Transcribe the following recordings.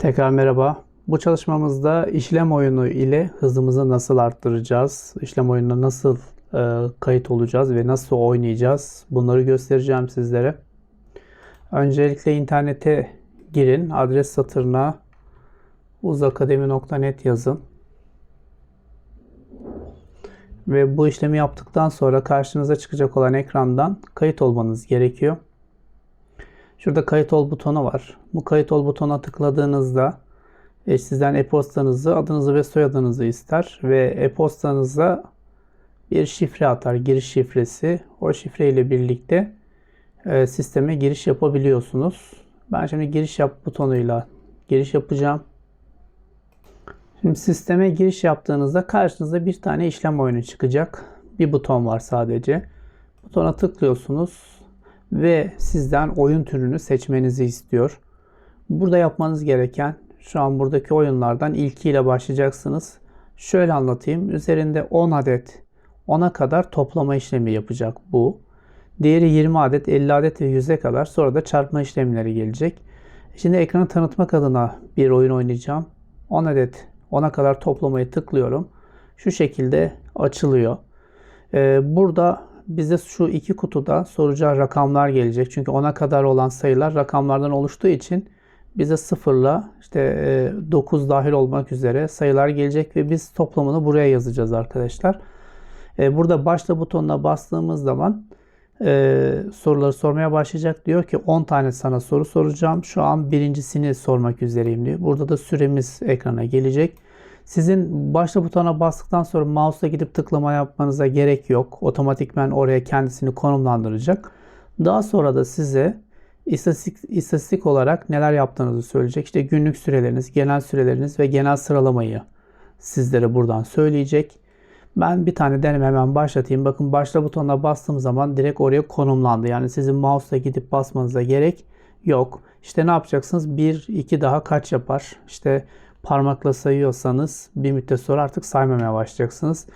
Tekrar merhaba. Bu çalışmamızda işlem oyunu ile hızımızı nasıl arttıracağız? İşlem oyununa nasıl e, kayıt olacağız ve nasıl oynayacağız? Bunları göstereceğim sizlere. Öncelikle internete girin. Adres satırına uzakademi.net yazın. Ve bu işlemi yaptıktan sonra karşınıza çıkacak olan ekrandan kayıt olmanız gerekiyor. Şurada kayıt ol butonu var. Bu kayıt ol butonuna tıkladığınızda e, sizden e-postanızı, adınızı ve soyadınızı ister ve e-postanıza bir şifre atar, giriş şifresi. O şifre ile birlikte e, sisteme giriş yapabiliyorsunuz. Ben şimdi giriş yap butonuyla giriş yapacağım. Şimdi sisteme giriş yaptığınızda karşınıza bir tane işlem oyunu çıkacak. Bir buton var sadece. Butona tıklıyorsunuz ve sizden oyun türünü seçmenizi istiyor. Burada yapmanız gereken şu an buradaki oyunlardan ilkiyle başlayacaksınız. Şöyle anlatayım. Üzerinde 10 adet 10'a kadar toplama işlemi yapacak bu. Diğeri 20 adet, 50 adet ve 100'e kadar sonra da çarpma işlemleri gelecek. Şimdi ekranı tanıtmak adına bir oyun oynayacağım. 10 adet 10'a kadar toplamayı tıklıyorum. Şu şekilde açılıyor. Ee, burada bize şu iki kutuda soracağı rakamlar gelecek. Çünkü 10'a kadar olan sayılar rakamlardan oluştuğu için bize sıfırla işte 9 dahil olmak üzere sayılar gelecek ve biz toplamını buraya yazacağız arkadaşlar. E, burada başla butonuna bastığımız zaman e, soruları sormaya başlayacak. Diyor ki 10 tane sana soru soracağım. Şu an birincisini sormak üzereyim diyor. Burada da süremiz ekrana gelecek. Sizin başla butona bastıktan sonra mouse'la gidip tıklama yapmanıza gerek yok. Otomatikmen oraya kendisini konumlandıracak. Daha sonra da size istatistik, istatistik olarak neler yaptığınızı söyleyecek. İşte günlük süreleriniz, genel süreleriniz ve genel sıralamayı sizlere buradan söyleyecek. Ben bir tane deneme hemen başlatayım. Bakın başla butonuna bastığım zaman direkt oraya konumlandı. Yani sizin mouse'la gidip basmanıza gerek yok. İşte ne yapacaksınız? 1, 2 daha kaç yapar? İşte parmakla sayıyorsanız bir müddet sonra artık saymamaya başlayacaksınız.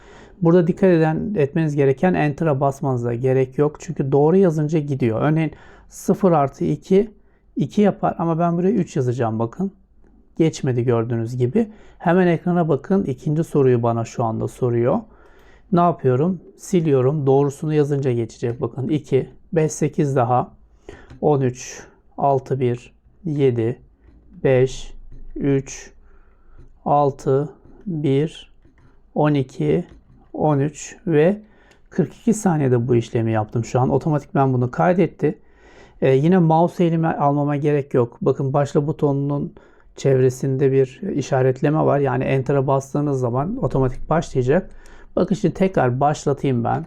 Burada dikkat eden etmeniz gereken Enter'a basmanıza gerek yok. Çünkü doğru yazınca gidiyor. Örneğin 0 artı 2 2 yapar ama ben buraya 3 yazacağım bakın. Geçmedi gördüğünüz gibi. Hemen ekrana bakın. İkinci soruyu bana şu anda soruyor. Ne yapıyorum? Siliyorum. Doğrusunu yazınca geçecek. Bakın 2, 5, 8 daha. 13, 6, 1, 7, 5, 3, 6, 1, 12, 13 ve 42 saniyede bu işlemi yaptım şu an. Otomatik ben bunu kaydetti. Ee, yine mouse elime almama gerek yok. Bakın başla butonunun çevresinde bir işaretleme var. Yani enter'a bastığınız zaman otomatik başlayacak. Bakın şimdi tekrar başlatayım ben.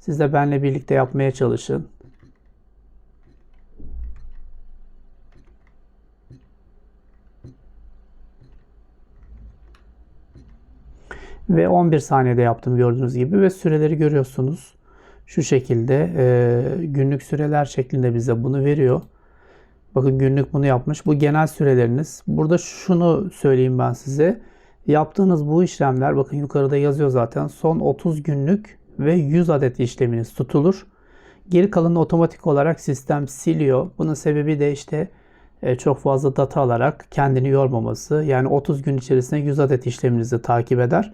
Siz de benimle birlikte yapmaya çalışın. Ve 11 saniyede yaptım gördüğünüz gibi ve süreleri görüyorsunuz. Şu şekilde e, günlük süreler şeklinde bize bunu veriyor. Bakın günlük bunu yapmış. Bu genel süreleriniz. Burada şunu söyleyeyim ben size. Yaptığınız bu işlemler bakın yukarıda yazıyor zaten. Son 30 günlük ve 100 adet işleminiz tutulur. Geri kalanı otomatik olarak sistem siliyor. Bunun sebebi de işte e, çok fazla data alarak kendini yormaması. Yani 30 gün içerisinde 100 adet işleminizi takip eder.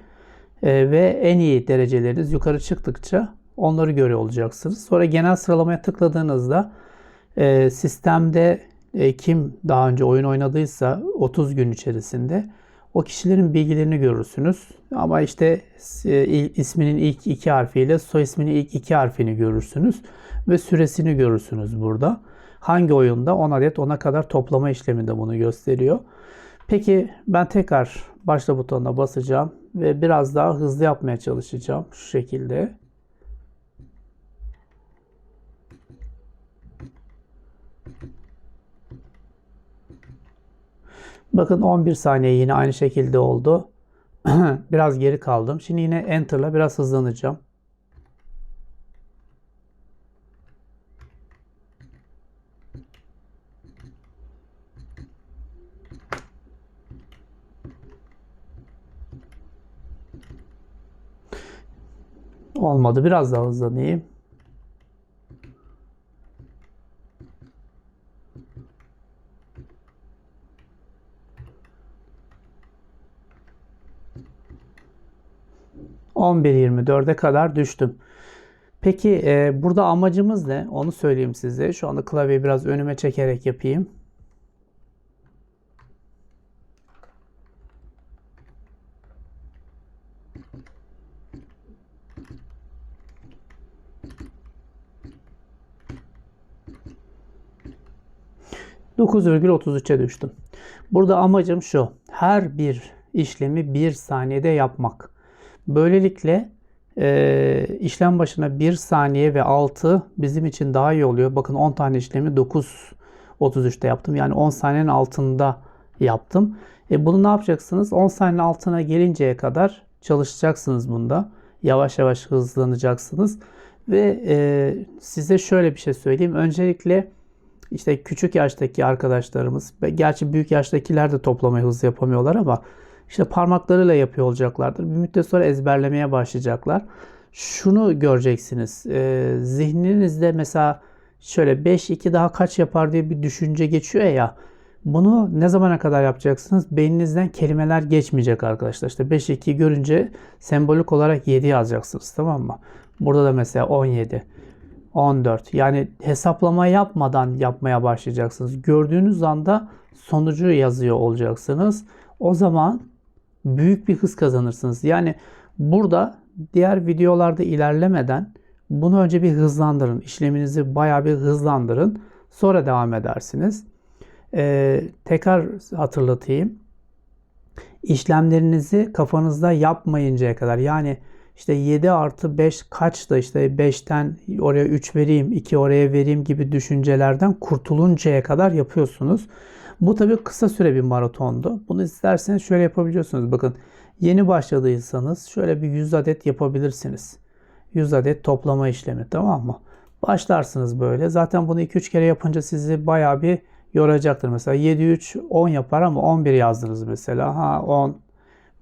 E, ve en iyi dereceleriniz yukarı çıktıkça onları görüyor olacaksınız. Sonra genel sıralamaya tıkladığınızda e, sistemde e, kim daha önce oyun oynadıysa 30 gün içerisinde o kişilerin bilgilerini görürsünüz. Ama işte isminin ilk iki harfiyle soy isminin ilk iki harfini görürsünüz ve süresini görürsünüz burada. Hangi oyunda 10 adet 10'a kadar toplama işleminde bunu gösteriyor. Peki ben tekrar başla butonuna basacağım ve biraz daha hızlı yapmaya çalışacağım şu şekilde. Bakın 11 saniye yine aynı şekilde oldu. biraz geri kaldım. Şimdi yine Enter'la biraz hızlanacağım. Olmadı. Biraz daha hızlanayım. %11.24'e kadar düştüm. Peki e, burada amacımız ne? Onu söyleyeyim size. Şu anda klavyeyi biraz önüme çekerek yapayım. %9,33'e düştüm. Burada amacım şu. Her bir işlemi bir saniyede yapmak. Böylelikle e, işlem başına 1 saniye ve 6 bizim için daha iyi oluyor. Bakın 10 tane işlemi 9.33'te yaptım. Yani 10 saniyenin altında yaptım. E, bunu ne yapacaksınız? 10 saniyenin altına gelinceye kadar çalışacaksınız bunda. Yavaş yavaş hızlanacaksınız. Ve e, size şöyle bir şey söyleyeyim. Öncelikle işte küçük yaştaki arkadaşlarımız, gerçi büyük yaştakiler de toplamayı hızlı yapamıyorlar ama işte parmaklarıyla yapıyor olacaklardır. Bir müddet sonra ezberlemeye başlayacaklar. Şunu göreceksiniz. E, zihninizde mesela şöyle 5-2 daha kaç yapar diye bir düşünce geçiyor ya. Bunu ne zamana kadar yapacaksınız? Beyninizden kelimeler geçmeyecek arkadaşlar. İşte 5-2 görünce sembolik olarak 7 yazacaksınız tamam mı? Burada da mesela 17. 14. Yani hesaplama yapmadan yapmaya başlayacaksınız. Gördüğünüz anda sonucu yazıyor olacaksınız. O zaman büyük bir hız kazanırsınız. Yani burada diğer videolarda ilerlemeden bunu önce bir hızlandırın. İşleminizi bayağı bir hızlandırın. Sonra devam edersiniz. Ee, tekrar hatırlatayım. İşlemlerinizi kafanızda yapmayıncaya kadar yani işte 7 artı 5 kaçtı işte 5'ten oraya 3 vereyim 2 oraya vereyim gibi düşüncelerden kurtuluncaya kadar yapıyorsunuz. Bu tabii kısa süre bir maratondu. Bunu isterseniz şöyle yapabiliyorsunuz. Bakın yeni başladıysanız şöyle bir 100 adet yapabilirsiniz. 100 adet toplama işlemi tamam mı? Başlarsınız böyle. Zaten bunu 2-3 kere yapınca sizi bayağı bir yoracaktır. Mesela 7 3 10 yapar ama 11 yazdınız mesela. Ha 10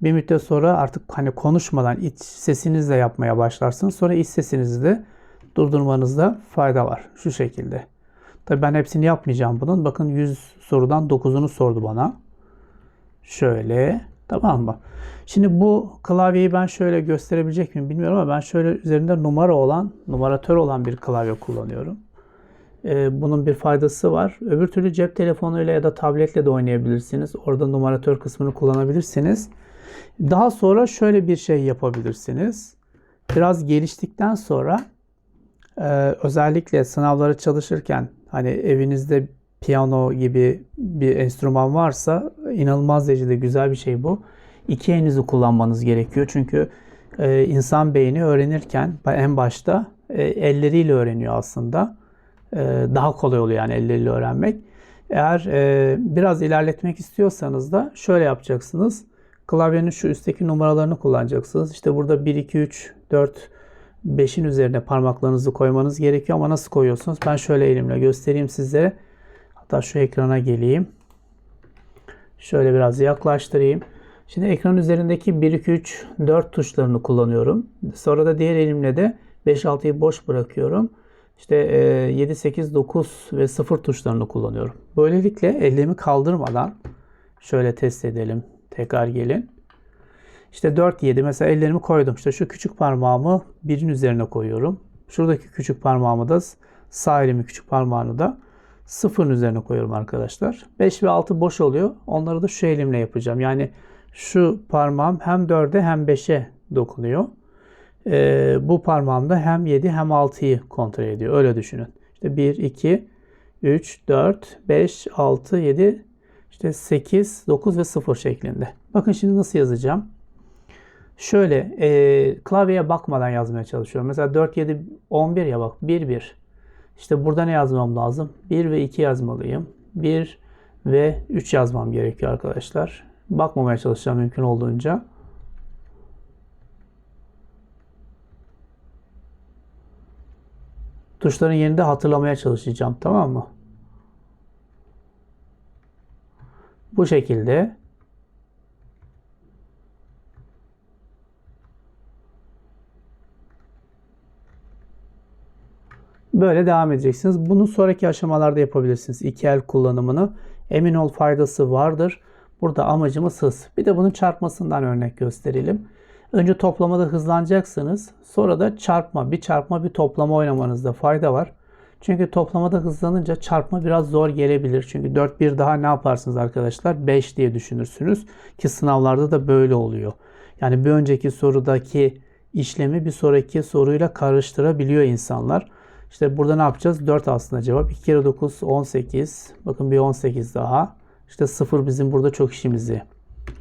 bir müddet sonra artık hani konuşmadan iç sesinizle yapmaya başlarsınız. Sonra iç sesinizi de durdurmanızda fayda var. Şu şekilde. Tabi ben hepsini yapmayacağım bunun. Bakın 100 sorudan 9'unu sordu bana. Şöyle. Tamam mı? Şimdi bu klavyeyi ben şöyle gösterebilecek miyim bilmiyorum ama ben şöyle üzerinde numara olan, numaratör olan bir klavye kullanıyorum. Ee, bunun bir faydası var. Öbür türlü cep telefonuyla ya da tabletle de oynayabilirsiniz. Orada numaratör kısmını kullanabilirsiniz. Daha sonra şöyle bir şey yapabilirsiniz. Biraz geliştikten sonra e, özellikle sınavları çalışırken hani evinizde piyano gibi bir enstrüman varsa inanılmaz derecede güzel bir şey bu. İki elinizi kullanmanız gerekiyor. Çünkü e, insan beyni öğrenirken en başta e, elleriyle öğreniyor aslında. E, daha kolay oluyor yani elleriyle öğrenmek. Eğer e, biraz ilerletmek istiyorsanız da şöyle yapacaksınız. Klavyenin şu üstteki numaralarını kullanacaksınız. İşte burada 1, 2, 3, 4, 5'in üzerine parmaklarınızı koymanız gerekiyor ama nasıl koyuyorsunuz? Ben şöyle elimle göstereyim size. Hatta şu ekrana geleyim. Şöyle biraz yaklaştırayım. Şimdi ekran üzerindeki 1, 2, 3, 4 tuşlarını kullanıyorum. Sonra da diğer elimle de 5, 6'yı boş bırakıyorum. İşte 7, 8, 9 ve 0 tuşlarını kullanıyorum. Böylelikle elimi kaldırmadan şöyle test edelim. Tekrar gelin. İşte 4, 7 mesela ellerimi koydum. İşte şu küçük parmağımı birin üzerine koyuyorum. Şuradaki küçük parmağımı da sağ elimi küçük parmağını da sıfırın üzerine koyuyorum arkadaşlar. 5 ve 6 boş oluyor. Onları da şu elimle yapacağım. Yani şu parmağım hem 4'e hem 5'e dokunuyor. Ee, bu parmağım da hem 7 hem 6'yı kontrol ediyor. Öyle düşünün. İşte 1, 2, 3, 4, 5, 6, 7, işte 8, 9 ve 0 şeklinde. Bakın şimdi nasıl yazacağım. Şöyle e, klavyeye bakmadan yazmaya çalışıyorum. Mesela 4, 7, 11 ya bak 1, 1. İşte burada ne yazmam lazım? 1 ve 2 yazmalıyım. 1 ve 3 yazmam gerekiyor arkadaşlar. Bakmamaya çalışacağım mümkün olduğunca. Tuşların yerini de hatırlamaya çalışacağım. Tamam mı? Bu şekilde Böyle devam edeceksiniz. Bunu sonraki aşamalarda yapabilirsiniz. İki el kullanımını. Emin ol faydası vardır. Burada amacımız hız. Bir de bunun çarpmasından örnek gösterelim. Önce toplamada hızlanacaksınız. Sonra da çarpma, bir çarpma bir toplama oynamanızda fayda var. Çünkü toplamada hızlanınca çarpma biraz zor gelebilir. Çünkü 4 bir daha ne yaparsınız arkadaşlar? 5 diye düşünürsünüz. Ki sınavlarda da böyle oluyor. Yani bir önceki sorudaki işlemi bir sonraki soruyla karıştırabiliyor insanlar. İşte burada ne yapacağız? 4 aslında cevap. 2 kere 9 18. Bakın bir 18 daha. İşte 0 bizim burada çok işimizi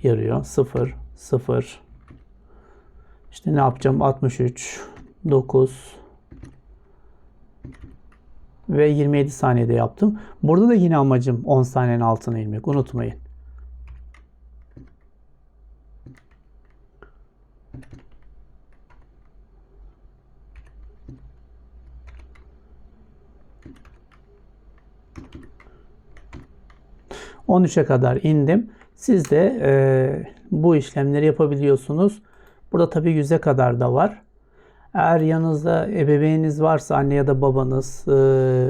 yarıyor. 0 0 işte ne yapacağım? 63 9 ve 27 saniyede yaptım. Burada da yine amacım 10 saniyenin altına inmek. Unutmayın. ...13'e kadar indim. Siz de e, bu işlemleri yapabiliyorsunuz. Burada tabii 100'e kadar da var. Eğer yanınızda ebeveyniniz varsa anne ya da babanız e,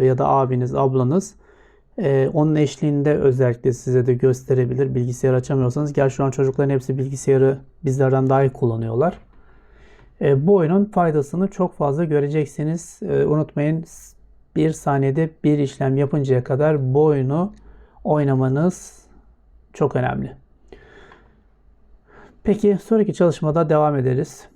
ya da abiniz, ablanız e, onun eşliğinde özellikle size de gösterebilir. Bilgisayar açamıyorsanız. Gerçi şu an çocukların hepsi bilgisayarı bizlerden daha iyi kullanıyorlar. E, bu oyunun faydasını çok fazla göreceksiniz. E, unutmayın bir saniyede bir işlem yapıncaya kadar bu oyunu oynamanız çok önemli. Peki sonraki çalışmada devam ederiz.